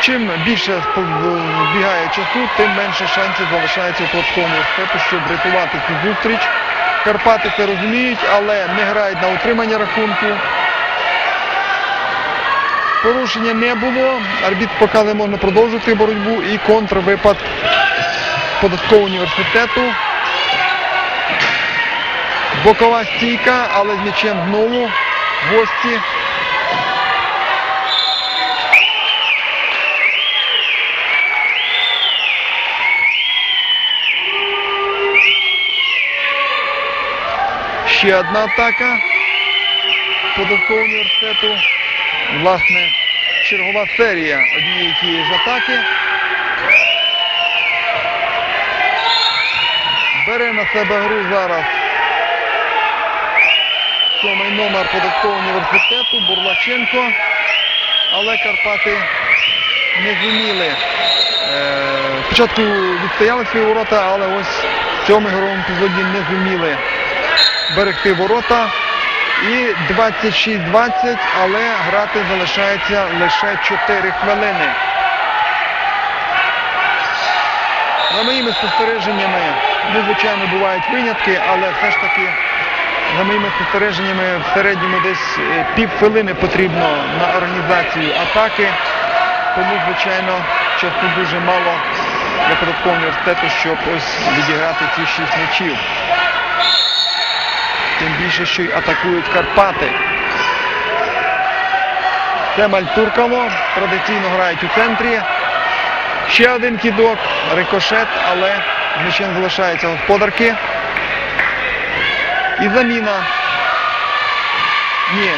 чим більше бігає часу, тим менше шансів залишається у податковому університету, щоб рятувати цю зустріч. Карпати це розуміють, але не грають на утримання рахунку. Порушення не було. Арбітр показує, можна продовжити боротьбу і контрвипад податкового університету. Бокова стійка, але з м'ячем знову гості. Ще одна атака податкового університету. Власне, чергова серія однієї тієї ж атаки. Бере на себе гру зараз сьомий номер податкового університету Бурлаченко. Але Карпати не зуміли. Е, спочатку відстояли свої ворота, але ось в цьому ігровому епізоді не зуміли берегти ворота. І 26-20, але грати залишається лише 4 хвилини. За моїми спостереженнями, ну, звичайно, бувають винятки, але все ж таки, за моїми спостереженнями, в середньому десь е, півхвилини потрібно на організацію атаки. Тому, звичайно, часу дуже мало для податкового університету, щоб ось відіграти ці 6 м'ячів. Тим більше, що й атакують Карпати. Це Мальтуркало. Традиційно грають у центрі. Ще один кідок, рикошет, але з м'ячем залишаються господарки. І заміна. Ні.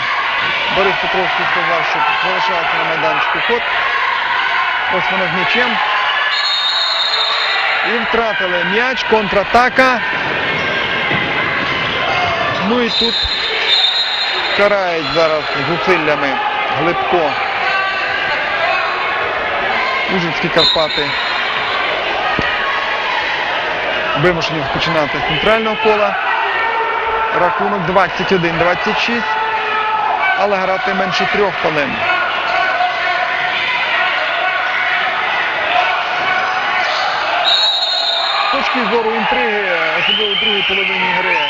Борис Петровський сказав, що залишається на майданчику ход. Ось вона з м'ячем. І втратили м'яч, контратака. Ну і тут карають зараз зусиллями Глибко. Ужицькі Карпати вимушені розпочинати з центрального кола. Рахунок 21-26, але грати менше трьох хвилин. Точки зору інтриги, особливо в другій половині гри, е,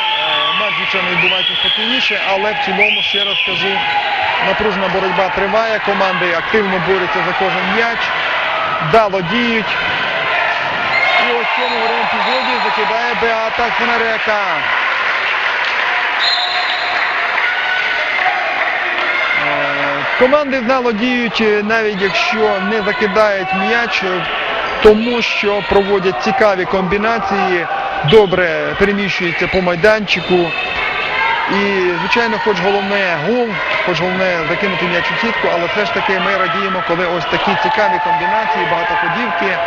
матч, звичайно, відбувається спокійніше, але в цілому, ще раз кажу, напружена боротьба триває, команди активно борються за кожен м'яч, вдало діють. І ось в цьому гровому епізоді закидає Беата Фонарека. Е, Команди вдало діють, е, навіть якщо не закидають м'яч, е, тому що проводять цікаві комбінації, добре переміщуються по майданчику. І, звичайно, хоч головне гол, хоч головне закинути м'яч у сітку, але все ж таки ми радіємо, коли ось такі цікаві комбінації, багатоходівки,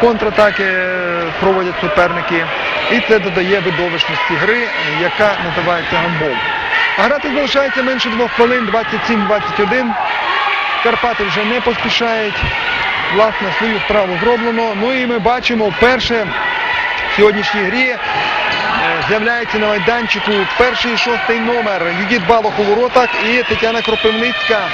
контратаки е, проводять суперники. І це додає видовищності гри, яка називається гандбол. А грати залишається менше двох хвилин, 27-21. Карпати вже не поспішають. Власне, свою справу зроблено. Ну і ми бачимо вперше в сьогоднішній грі е, з'являється на майданчику перший шостий номер. Юдіт Балох у воротах і Тетяна Кропивницька.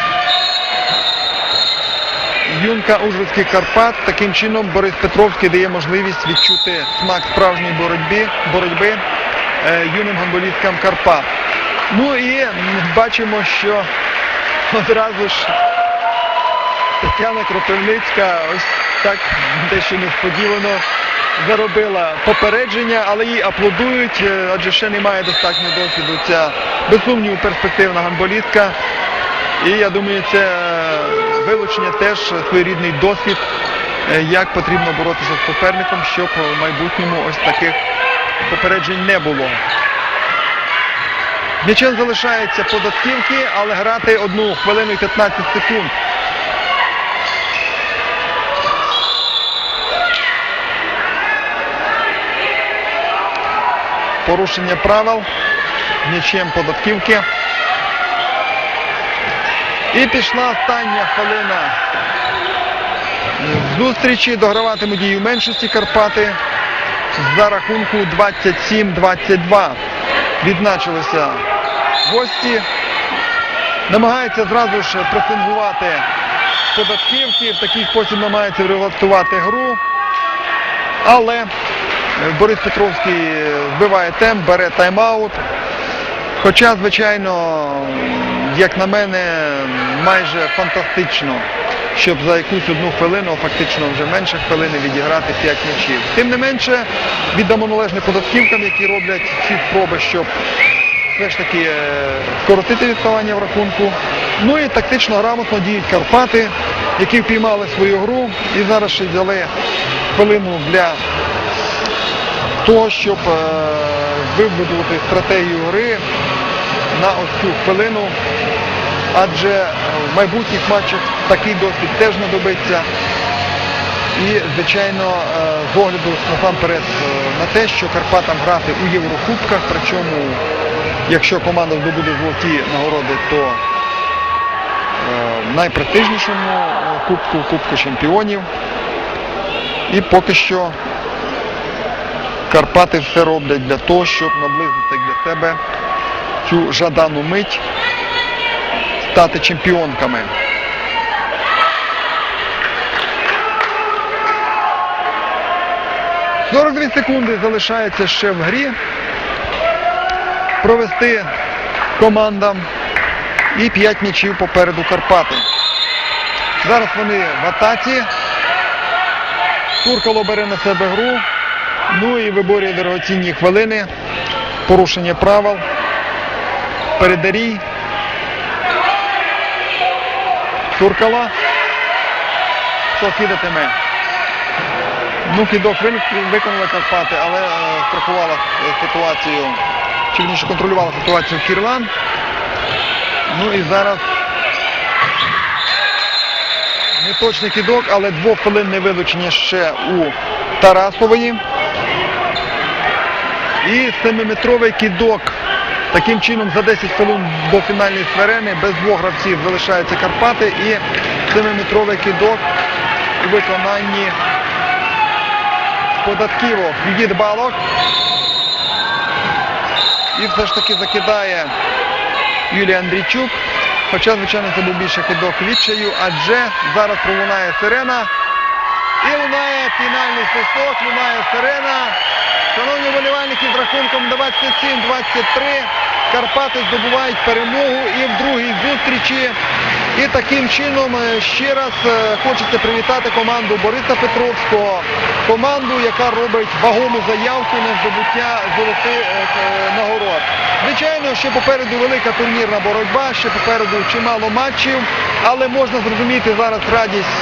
Юнка Ужгородських Карпат. Таким чином Борис Петровський дає можливість відчути смак справжньої боротьби, боротьби е, юним гандболісткам Карпат. Ну і бачимо, що одразу ж Тетяна Кропивницька ось так дещо несподівано заробила попередження, але їй аплодують, е, адже ще немає достатньо досвіду. Ця без сумніву перспективна гандболістка. І я думаю, це е, вилучення теж своєрідний досвід, е, як потрібно боротися з суперником, щоб в майбутньому ось таких попереджень не було. М'ячем залишається податківки, але грати одну хвилину і 15 секунд. Порушення правил. М'ячем податківки. І пішла остання хвилина зустрічі. Дограватимуть її в меншості Карпати за рахунку 27-22. Відзначилися гості. Намагаються зразу ж пресингувати податківки, в такий спосіб намагаються врегулювати гру. Але Борис Петровський збиває темп, бере тайм-аут. Хоча, звичайно, як на мене, майже фантастично, щоб за якусь одну хвилину, фактично вже менше хвилини, відіграти 5 м'ячів. Тим не менше, віддамо належне податківкам, які роблять всі спроби, щоб все ж таки е, скоротити відставання в рахунку. Ну і тактично грамотно діють Карпати, які впіймали свою гру і зараз ще взяли хвилину для того, щоб е, вибудувати стратегію гри на ось цю хвилину. Адже в майбутніх матчах такий досвід теж знадобиться. І, звичайно, е, з огляду насамперед е, на те, що Карпатам грати у Єврокубках, причому, якщо команда здобуде золоті нагороди, то в найпрестижнішому кубку, Кубку чемпіонів. І поки що Карпати все роблять для того, щоб наблизити для себе цю жадану мить стати чемпіонками. – 42 секунди залишається ще в грі провести командам і 5 м'ячів попереду Карпати. Зараз вони в атаці. Туркало бере на себе гру. Ну і виборює дорогоцінні хвилини. Порушення правил. Передарій. Туркала. Хто кидатиме? Ну, кидок виконали Карпати, але е, страхувала е, ситуацію, чи вірніше контролювала ситуацію Кірлан. Ну і зараз неточний кидок, але двохвилинне вилучення ще у Тарасової. І семиметровий кидок. Таким чином за 10 хвилин до фінальної сферени без двох гравців залишаються Карпати і семиметровий кидок у виконанні податківок. Юдіт Балок. І все ж таки закидає Юлій Андрійчук. Хоча, звичайно, це був більше кидок відчаю, адже зараз пролунає сирена. І лунає фінальний свисток, лунає сирена. Шановні вболівальники, з рахунком 27-23 Карпати здобувають перемогу і в другій зустрічі. І таким чином е, ще раз е, хочеться привітати команду Бориса Петровського, команду, яка робить вагому заявку на здобуття золотих е, нагород. Звичайно, ще попереду велика турнірна боротьба, ще попереду чимало матчів, але можна зрозуміти зараз радість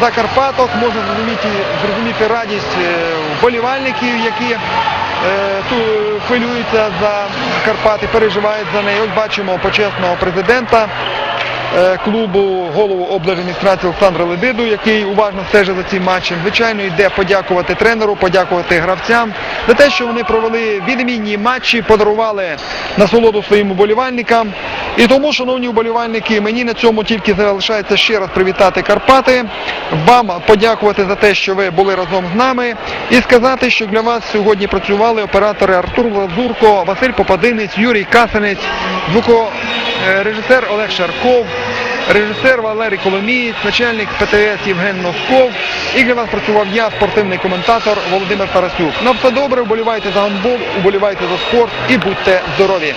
Закарпаток, можна зрозуміти, зрозуміти радість вболівальників, які е, ту, хвилюються за Карпати, переживають за неї. Ось бачимо почесного президента е, клубу, голову облдержадміністрації Олександра Ледиду, який уважно стежить за цим матчем. Звичайно, йде подякувати тренеру, подякувати гравцям за те, що вони провели відмінні матчі, подарували насолоду своїм уболівальникам. І тому, шановні уболівальники, мені на цьому тільки залишається ще раз привітати Карпати, вам подякувати за те, що ви були разом з нами, і сказати, що для вас сьогодні працювали оператори Артур Лазурко, Василь Попадинець, Юрій Касанець, звукорежисер Олег Шарков, режисер Валерій Коломієць, начальник ПТС Євген Носков. І для вас працював я, спортивний коментатор Володимир Тарасюк. На все добре, вболівайте за гандбол, вболівайте за спорт і будьте здорові!